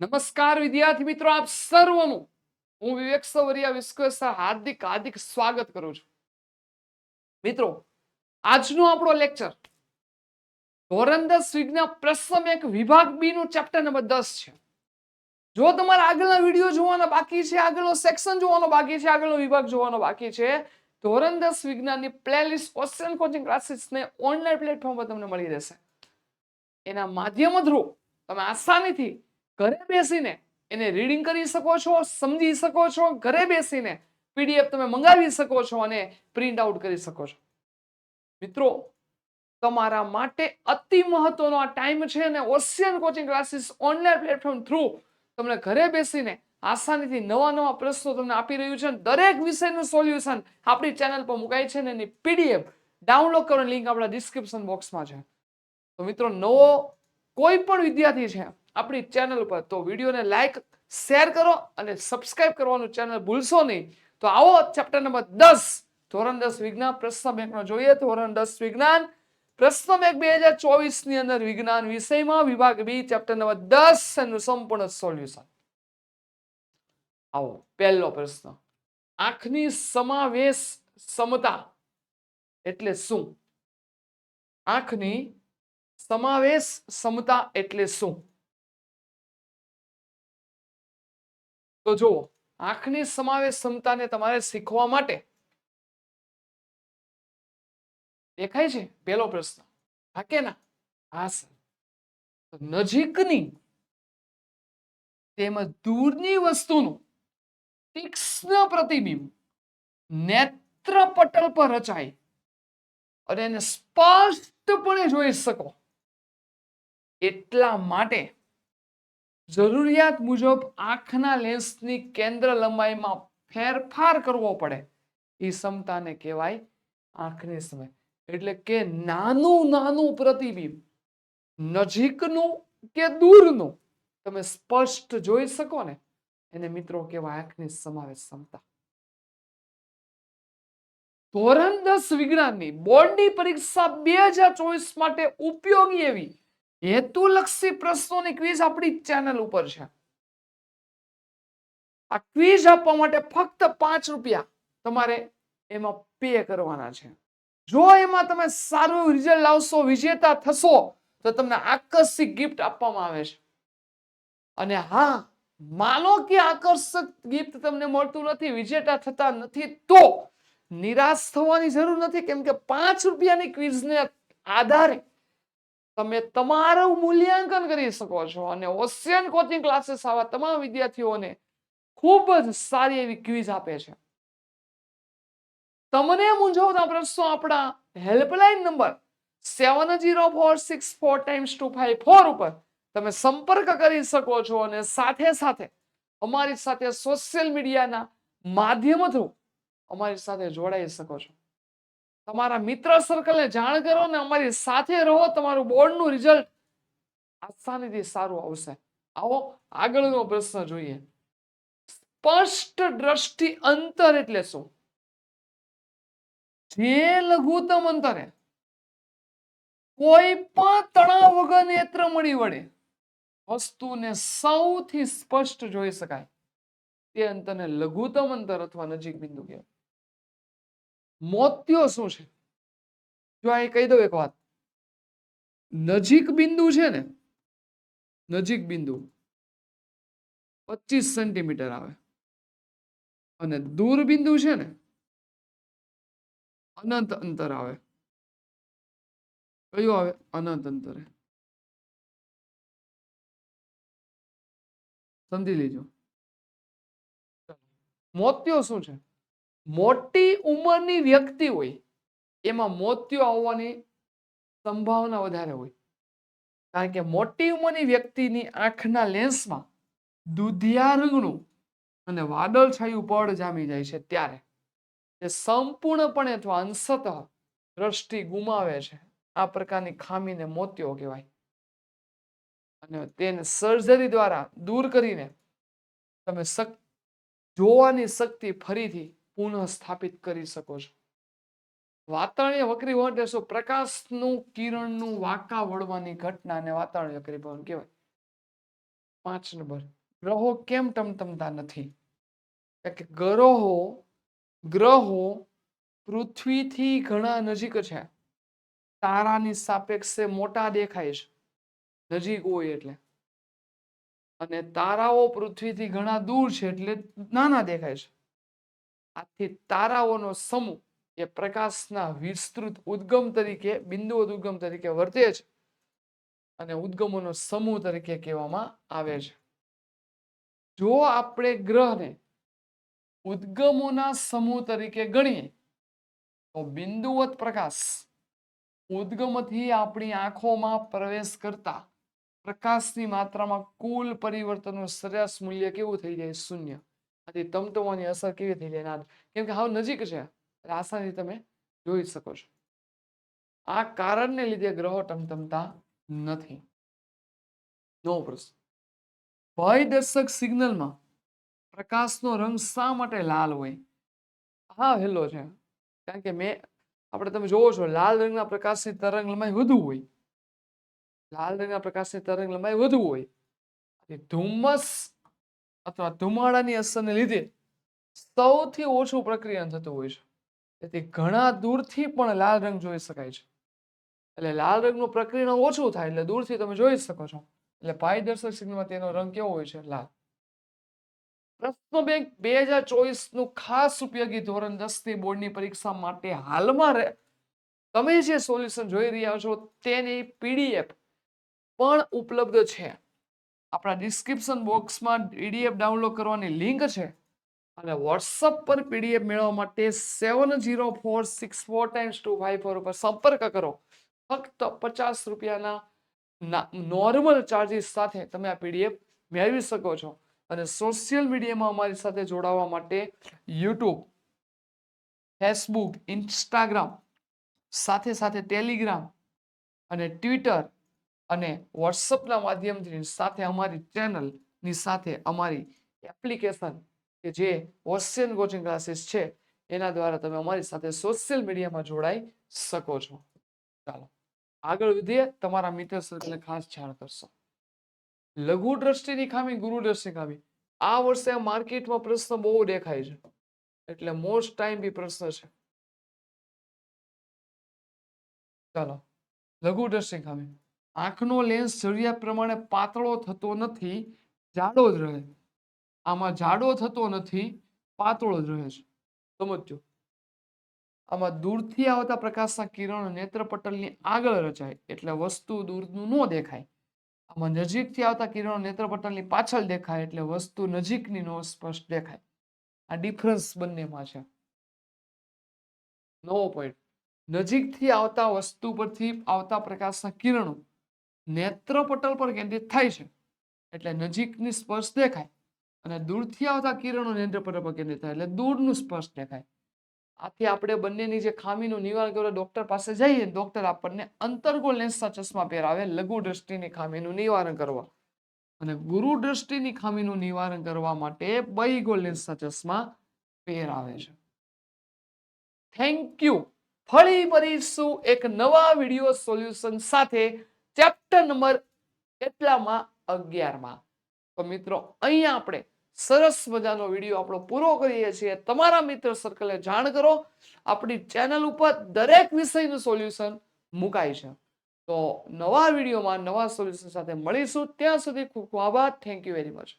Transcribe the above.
નમસ્કાર વિદ્યાર્થી મિત્રો, આપ સર્વનું હું વિવેક સવરિયા વિશ્વેશ્વર હાર્દિક હાર્દિક સ્વાગત કરું છું. મિત્રો, આજનો આપણો લેક્ચર ધોરણ દસ વિજ્ઞાન પ્રથમ એક વિભાગ બી નું ચેપ્ટર નંબર દસ છે. જો તમારે આગળના વીડિયો જોવાના બાકી છે, આગળનો સેક્શન જોવાનો બાકી છે, આગળનો વિભાગ જોવાનો બાકી છે, ધોરણ દસ વિજ્ઞાનની પ્લેલિસ્ટ ક્વેશ્ચન કોચિંગ ક્લાસીસને ઓનલાઈન પ્લેટફોર્મ પર તમને મળી રહેશે. એના માધ્યમ થ્રુ તમે આસાનીથી ઘરે બેસીને એને રીડિંગ કરી શકો છો, સમજી શકો છો, ઘરે બેસીને પીડીએફ તમે મંગાવી શકો છો અને પ્રિન્ટ આઉટ કરી શકો છો. મિત્રો, તમારા માટે અતિ મહત્વનો આ ટાઈમ છે અને ocean coaching classes online platform through તમને ઘરે બેસીને આસાનીથી નવા નવા પ્રશ્નો તમને આપી રહ્યું છે દરેક વિષયનું સોલ્યુશન આપણી ચેનલ પર મુકાય છે અને એની પીડીએફ ડાઉનલોડ કરવાની લિંક આપણા ડિસ્ક્રિપ્શન બોક્સમાં છે. તો મિત્રો, નવો કોઈ પણ વિદ્યાર્થી છે આપણી ચેનલ પર તો વિડીયોને લાઈક શેર કરો અને સબસ્ક્રાઇબ કરવાનું ચેનલ ભૂલશો નહીં. તો આવો ચેપ્ટર નંબર દસ. ધોરણ દસ વિજ્ઞાન, પ્રશ્ન બેંકનો જોઈએ. ધોરણ દસ વિજ્ઞાન, પ્રશ્ન બેંક બે હજાર ચોવીસની અંદર વિજ્ઞાન વિષયમાં વિભાગ બી ચેપ્ટર નંબર દસ એનું સંપૂર્ણ સોલ્યુશન આવો, પહેલો પ્રશ્ન. આંખની સમાવેશ સમતા એટલે શું? આંખની સમાવેશ સમતા એટલે શું? તો જુઓ, આંખની સમાવેશ ક્ષમતાને તમારે શીખવા માટે દેખાય છે પેલો પ્રશ્ન. હા કે ના? હા, સર. નજીકની તેમજ દૂરની વસ્તુનું તીક્ષ્ણ પ્રતિબિંબ નેત્ર પટલ પર રચાય અને એને સ્પષ્ટપણે જોઈ શકો. એટલા માટે જરૂરિયાત મુજબ આંખના લેન્સની કેન્દ્ર લંબાઈમાં ફેરફાર કરવો પડે. એ ક્ષમતાને કહેવાય આંખની સમય. એટલે કે નાનું નાનું પ્રતિબિંબ, નજીકનું કે દૂરનું, તમે સ્પષ્ટ જોઈ શકો ને? એને મિત્રો કહેવાય આંખની સમાવેશ ક્ષમતા. ધોરણ દસ વિજ્ઞાનની બોર્ડની પરીક્ષા બે હજાર ચોવીસ માટે ઉપયોગી એવી હેતુલક્ષી પ્રશ્નોની ક્વિઝ આપણી ચેનલ ઉપર છે. આ ક્વિઝ આપવા માટે ફક્ત પાંચ રૂપિયા તમારે એમાં પે કરવાના છે. જો એમાં તમે સારું રિઝલ્ટ લાવશો, વિજેતા થશો, તો તમને આકર્ષિક ગિફ્ટ આપવામાં આવે છે. અને હા, માનો કે આકર્ષક ગિફ્ટ તમને મળતું નથી, વિજેતા થતા નથી, તો નિરાશ થવાની જરૂર નથી. કેમ કે પાંચ રૂપિયાની ક્વિઝને આધારે તમે તમારું મૂલ્યાંકન કરી શકો છો અને ઓશિયન કોચિંગ ક્લાસીસ આવા તમામ વિદ્યાર્થીઓને ખૂબ જ સારી એવી ક્વિઝ આપે છે. તમને મૂંઝવતા પ્રશ્નો આપણા helpline number seven zero four six four times two five four ઉપર તમે સંપર્ક કરી શકો છો અને સાથે સાથે અમારી સાથે સોશિયલ મીડિયાના માધ્યમ થ્રુ અમારી સાથે જોડાઈ શકો છો. તમારા મિત્ર સર્કલને જાણ કરો ને અમારી સાથે રહો, તમારું બોર્ડનું રિઝલ્ટ આસાનીથી સારું આવશે. આવો, આગળનો પ્રશ્ન જોઈએ. સ્પષ્ટ દ્રષ્ટિ અંતર એટલે શું? જે લઘુત્તમ અંતરે કોઈ પણ તણાવ વગર નેત્ર મળી વડે વસ્તુને સૌથી સ્પષ્ટ જોઈ શકાય. તે અંતરને લઘુત્તમ અંતર અથવા નજીક બિંદુ કહેવાય. મોત્યો શું છે? જો અહીં કહી દઉં એક વાત. નજીક બિંદુ છે ને, નજીક બિંદુ પચીસ સેન્ટીમીટર આવે. અને દૂર બિંદુ છે ને, અનંત અંતર આવે. કયું આવે? અનંત અંતરે. સમજી લેજો. મોત્યો શું છે? મોટી ઉંમરની વ્યક્તિ હોય, એમાં મોતિયો આવવાની સંભાવના વધારે હોય. કારણ કે મોટી ઉંમરની વ્યક્તિની આંખના લેન્સમાં દુધિયા રંગનું અને વાદળછાયું પડ જામી જાય છે ત્યારે. તે સંપૂર્ણપણે અથવા અંશત દ્રષ્ટિ ગુમાવે છે. આ પ્રકારની ખામીને મોતિયો કહેવાય. અને તેને સર્જરી દ્વારા દૂર કરીને તમે જોવાની શક્તિ ફરીથી પુનઃ સ્થાપિત કરી શકો છો. વાતાવરણીય વક્રીભવન એટલે શું પ્રકાશનું કિરણનું વાંકા વળવાની ઘટનાને વાતાવરણીય વક્રીભવન કહેવાય. પાંચ નંબર. ગ્રહો કેમ ટમટમતા નથી? કે ગ્રહો ગ્રહો પૃથ્વીથી ઘણા નજીક છે. તારાની સાપેક્ષે મોટા દેખાય છે. નજીક હોય એટલે. અને તારાઓ પૃથ્વીથી ઘણા દૂર છે એટલે નાના દેખાય છે. આથી તારાઓનો સમૂહ એ પ્રકાશના વિસ્તૃત ઉદ્ગમ તરીકે બિંદુઓ ઉદ્ગમ તરીકે વર્તે છે અને ઉદ્ગમોનો સમૂહ તરીકે કહેવામાં આવે છે. જો આપણે ગ્રહને ઉદ્ગમોના સમૂહ તરીકે ગણીએ, તો બિંદુવત પ્રકાશ ઉદ્ગમથી આપણી આંખોમાં પ્રવેશ કરતા પ્રકાશની માત્રામાં કુલ પરિવર્તનનું સરેરાશ મૂલ્ય કેવું થઈ જાય? શૂન્ય. આથી તમતમવાની અસર કેવી થઈ જાય ના કેમ કે હાવ નજીક છે. એટલે આસાનીથી તમે જોઈ શકો છો. આ કારણને લીધે ગ્રહો ટમટમતા નથી. નો પ્રશ્ન. ભયદર્શક સિગ્નલમાં પ્રકાશનો રંગ શા માટે લાલ હોય? હા હેલો છે. કારણ કે મેં, આપણે તમે જોવો છો, લાલ રંગના પ્રકાશની તરંગ લંબાઈ વધુ હોય. લાલ રંગના પ્રકાશની તરંગ લંબાઈ વધુ હોય. અને ધુમ્મસ અથવા ધુમાડાની અસરને લીધે સૌથી ઓછું પ્રક્રિયા થતું હોય છે. તેથી ઘણા દૂરથી પણ લાલ રંગ જોઈ શકાય છે. એટલે લાલ રંગનું પ્રક્રિયા ઓછું થાય એટલે દૂરથી તમે જોઈ શકો છો. એટલે પારદર્શક સિગ્નલમાં તેનો રંગ કેવો હોય છે? લાલ. પ્રશ્ન બેંક બે હજાર ચોવીસનું ખાસ ઉપયોગી ધોરણ દસની બોર્ડની પરીક્ષા માટે હાલમાં તમે જે સોલ્યુશન જોઈ રહ્યા છો તેની પીડીએફ પણ ઉપલબ્ધ છે. આપણા ડિસ્ક્રિપ્શન બોક્સમાં પીડીએફ ડાઉનલોડ કરવાની લિંક છે. અને વોટ્સઅપ પર પીડીએફ મેળવવા માટે seven zero four six four times two five four ઉપર સંપર્ક કરો. ફક્ત પચાસ રૂપિયાના નોર્મલ ચાર્જીસ સાથે તમે આ પીડીએફ મેળવી શકો છો. અને સોશિયલ મીડિયામાં અમારી સાથે જોડાવા માટે યુટ્યુબ ફેસબુક ઇન્સ્ટાગ્રામ સાથે સાથે ટેલિગ્રામ અને ટ્વિટર અને વોટ્સઅપના માધ્યમથી સાથે અમારી ચેનલની સાથે અમારી એપ્લિકેશન કે જે ઓશિયન કોચિંગ ક્લાસીસ છે, એના દ્વારા તમે અમારી સાથે સોશિયલ મીડિયામાં જોડાઈ શકો છો. ચાલો, આગળ વધીએ. તમારા મિત્ર સર્કલને ખાસ જાણ કરશો. લઘુ દ્રષ્ટિની ખામી, ગુરુ દ્રષ્ટિની ખામી. આ વર્ષે માર્કેટમાં પ્રશ્ન બહુ દેખાય છે. એટલે મોસ્ટ ટાઈમ બી પ્રશ્ન છે. ચાલો, લઘુ દ્રષ્ટિની ખામી. આંખનો લેન્સ જરૂરિયાત પ્રમાણે પાતળો થતો નથી, જાડો જ રહે. આમાં જાડો થતો નથી, પાતળો જ રહે છે. સમજો આમાં દૂરથી આવતા પ્રકાશના કિરણો નેત્રપટલની આગળ રચાય, એટલે વસ્તુ દૂરનું ન દેખાય. આમાં નજીકથી આવતા કિરણો નેત્રપટલની પાછળ દેખાય, એટલે વસ્તુ નજીકની નો સ્પષ્ટ દેખાય. આ ડિફરન્સ બંનેમાં છે. નવો પોઈન્ટ નજીકથી આવતા વસ્તુ પરથી આવતા પ્રકાશના કિરણો નેત્રપટલ પર કેન્દ્રિત થાય છે. એટલે નજીકની સ્પર્શ દેખાય અને દૂરથી આવતા કિરણો નેત્રપટલ પર કેન્દ્રિત થાય. એટલે દૂરનું સ્પર્શ દેખાય. આથી આપણે બંનેની જે ખામીનું નિવારણ કરવા ડોક્ટર પાસે જઈએ, ડોક્ટર આપણને અંતર્ગોળ લેન્સના ચશ્મા પહેરાવે, લઘુ દ્રષ્ટિની ખામીનું નિવારણ કરવા. અને ગુરુ દ્રષ્ટિની ખામીનું નિવારણ કરવા માટે બહિગોળ લેન્સના ચશ્મા પહેરાવે છે. થેન્ક યુ ફરી મળીશું એક નવા વીડિયો સોલ્યુશન સાથે. ચેપ્ટર નંબર કેટલામાં? અગિયારમાં. તો મિત્રો, અહીંયા આપણે સરસ મજાનો વીડિયો આપણો પૂરો કરીએ છીએ. તમારા મિત્ર સર્કલને જાણ કરો, આપણી ચેનલ ઉપર દરેક વિષયનું સોલ્યુશન મુકાય છે. તો નવા વિડીયોમાં નવા સોલ્યુશન સાથે મળીશું. ત્યાં સુધી ખૂબ ખૂબ આભાર. Thank you very much